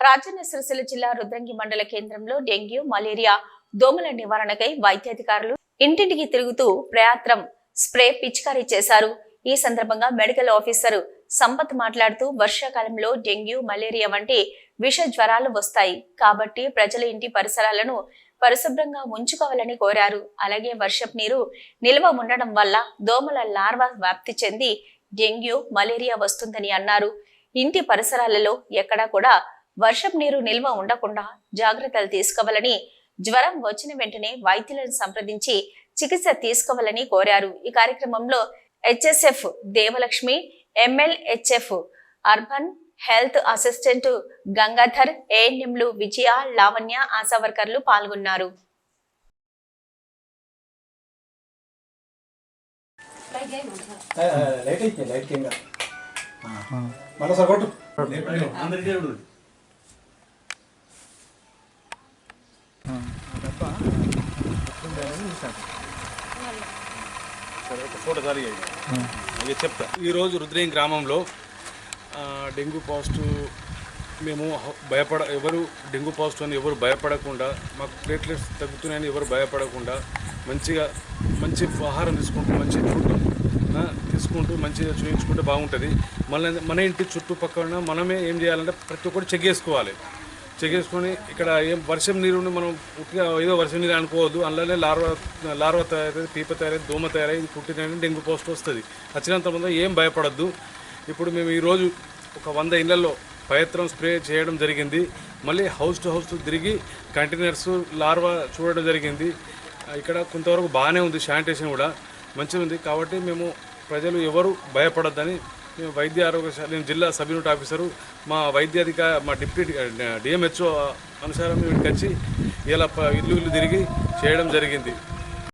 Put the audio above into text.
రాజన్న సిరిసిల్ల జిల్లా రుద్రంగి మండల కేంద్రంలో డెంగ్యూ మలేరియా దోమల నివారణకై వైద్యాధికారులు ఇంటింటికి తిరుగుతూ ప్రయాత్రం స్ప్రే పిచికారీ చేశారు. ఈ సందర్భంగా మెడికల్ ఆఫీసర్ సంపత్ మాట్లాడుతూ వర్షాకాలంలో డెంగ్యూ మలేరియా వంటి విష జ్వరాలు వస్తాయి కాబట్టి ప్రజల ఇంటి పరిసరాలను పరిశుభ్రంగా ఉంచుకోవాలని కోరారు. అలాగే వర్షపు నీరు నిల్వ ఉండడం వల్ల దోమల లార్వా వ్యాప్తి చెంది డెంగ్యూ మలేరియా వస్తుందని అన్నారు. ఇంటి పరిసరాలలో ఎక్కడా కూడా వర్షపు నీరు నిల్వ ఉండకుండా జాగ్రత్తలు తీసుకోవాలని జ్వరం వచ్చిన వెంటనే వైద్యులను సంప్రదించి చికిత్స తీసుకోవాలని కోరారు. ఈ కార్యక్రమంలో HSF Devalakshmi MLHF urban health assistant Gangadhar ఏఎన్ఎంలు విజయ లావణ్య ఆశా వర్కర్లు పాల్గొన్నారు. లైట్ లైట్ కింద మళ్ళీ సరే ఒక ఫోటో ఇక చెప్తా ఈరోజు రుద్రేం గ్రామంలో డెంగ్యూ పాజిటివ్ మేము భయపడ ఎవరు డెంగ్యూ పాజిటివ్ అని ఎవరు భయపడకుండా మాకు ప్లేట్లెట్స్ తగ్గుతున్నాయని ఎవరు భయపడకుండా మంచిగా మంచి ఆహారం తీసుకుంటూ మంచి ఫుడ్ తీసుకుంటూ మంచిగా చూపించుకుంటే బాగుంటుంది. మళ్ళీ మన ఇంటి చుట్టుపక్కల మనమే ఏం చేయాలంటే ప్రతి ఒక్కటి చెక్ చేసుకోవాలి. చెక్ చేసుకొని ఇక్కడ ఏం వర్షం నీరుని మనం పుట్టిగా ఏదో వర్షం నీరు అనుకోవద్దు. అందులోనే లార్వా లార్వా తయారైతే పీప తయారైతే దోమ తయారై ఇది పుట్టిన డెంగ్యూ పోస్ట్ వస్తుంది. వచ్చినంత ముందు ఏం భయపడద్దు. ఇప్పుడు మేము ఈరోజు ఒక వంద ఇళ్ళలో పయత్రం స్ప్రే చేయడం జరిగింది. మళ్ళీ హౌస్ టు హౌస్ తిరిగి కంటైనర్స్ లార్వా చూడడం జరిగింది. ఇక్కడ కొంతవరకు బాగానే ఉంది శానిటేషన్ కూడా మంచిగా ఉంది. కాబట్టి మేము ప్రజలు ఎవరు భయపడొద్దని మేము వైద్య ఆరోగ్యశాల నేను జిల్లా సబ్ యూనిట్ ఆఫీసరు. మా వైద్యాధిక మా డిప్యూటీ డిఎంహెచ్ఓ అనుసారం ఇక్కడికి వచ్చి ఇలా ప- ఇల్లు ఇల్లు తిరిగి చేయడం జరిగింది.